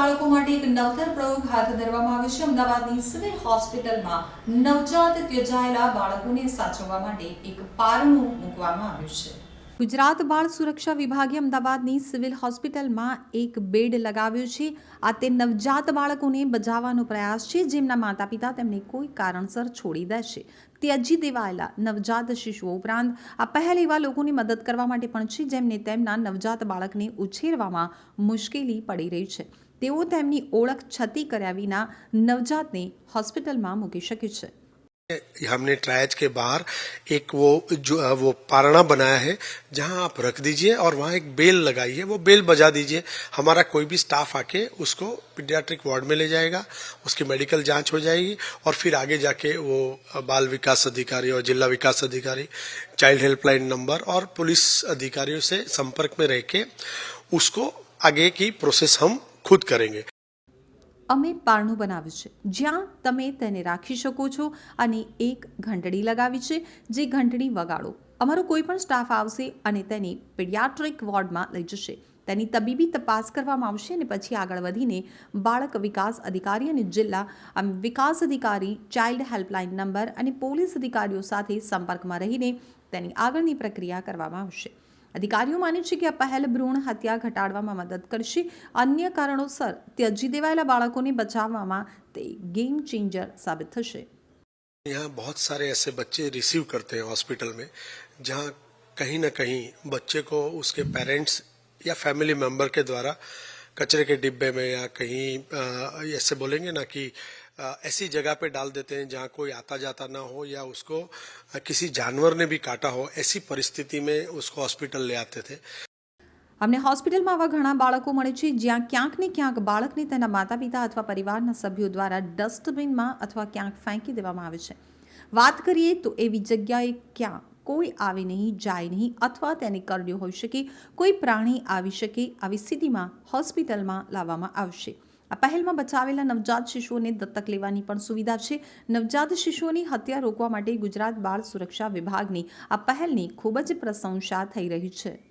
બાળકો માટે એક નવતર પ્રયોગ હાથ ધરવામાં આવ્યો છે. અમદાવાદની સિવિલ હોસ્પિટલમાં નવજાત ત્યજાયેલા બાળકોને સાચવવા માટે એક પારણું મૂકવામાં આવ્યું છે. ગુજરાત બાળ સુરક્ષા વિભાગે અમદાવાદની સિવિલ હોસ્પિટલમાં એક બેડ લગાવ્યો છે. આ તે નવજાત બાળકોને બચાવવાનો પ્રયાસ છે. જેમના માતા પિતા તેમને કોઈ કારણસર છોડી દે છે ત્યજી દેવાયેલા નવજાત શિશુઓ ઉપરાંત આ પહેલ એવા લોકોની મદદ કરવા માટે પણ છે, જેમને તેમના નવજાત બાળકને ઉછેરવામાં મુશ્કેલી પડી રહી છે. તેઓ તેમની ઓળખ છતી કર્યા વિના નવજાતને હોસ્પિટલમાં મૂકી શકે છે. हमने ट्रायज के बाहर एक वो जो वो पारणा बनाया है, जहाँ आप रख दीजिए और वहाँ एक बेल लगाई है वो बेल बजा दीजिए। हमारा कोई भी स्टाफ आके उसको पीडियाट्रिक वार्ड में ले जाएगा, उसकी मेडिकल जाँच हो जाएगी और फिर आगे जाके वो बाल विकास अधिकारी और जिला विकास अधिकारी चाइल्ड हेल्पलाइन नंबर और पुलिस अधिकारियों से संपर्क में रह के उसको आगे की प्रोसेस हम खुद करेंगे। અમે પારણું બનાવ્યું છે. જ્યાં તમે તેને રાખી શકો છો અને એક ઘંટડી લગાવી છે, જે ઘંટડી વગાડો. અમારો કોઈ પણ સ્ટાફ આવશે અને તેને પીડિયાટ્રિક વોર્ડમાં લઈ જશે. તેની તબીબી તપાસ કરવામાં આવશે અને પછી આગળ વધીને બાળક વિકાસ અધિકારી અને જિલ્લા વિકાસ અધિકારી ચાઇલ્ડ હેલ્પલાઇન નંબર અને પોલીસ અધિકારીઓ સાથે સંપર્કમાં રહીને તેની આગળની પ્રક્રિયા કરવામાં આવશે. અધિકારીઓ માને છે કે આ પહેલ ભ્રૂણ હત્યા ઘટાડવામાં મદદ કરશે અન્ય કારણોસર ત્યજી દેવાયેલા બાળકોને બચાવવામાં તે ગેમ ચેન્જર સાબિત થશે यहाँ बहुत सारे ऐसे बच्चे रिसीव करते हैं हॉस्पिटल में जहाँ कहीं ना कहीं बच्चे को उसके पेरेंट्स या फैमिली मेंबर के द्वारा कचरे के डिब्बे में या कहीं अ, ऐसे बोलेंगे ना कि अ, ऐसी जगह पे डाल देते हैं जहाँ कोई आता जाता ना हो या उसको अ, किसी जानवर ने भी काटा हो ऐसी परिस्थिति में उसको हॉस्पिटल ले आते थे અમને હોસ્પિટલમાં આવા ઘણા બાળકો મળે છે જ્યાં ક્યાંક ને ક્યાંક બાળકને તેના માતા પિતા અથવા પરિવારના સભ્યો દ્વારા ડસ્ટબિનમાં અથવા ક્યાંક ફેંકી દેવામાં આવે છે વાત કરીએ તો એવી જગ્યાએ ક્યાં કોઈ આવે નહીં, જાય નહીં અથવા તેને કરડ્યો હોઈ શકે. કોઈ પ્રાણી આવી શકે આવી સ્થિતિમાં હોસ્પિટલમાં લાવવામાં આવશે. આ પહેલમાં બચાવેલા નવજાત શિશુઓને દત્તક લેવાની પણ સુવિધા છે. નવજાત શિશુઓની હત્યા રોકવા માટે ગુજરાત બાળ સુરક્ષા વિભાગની આ પહેલની ખૂબ જ પ્રશંસા થઈ રહી છે.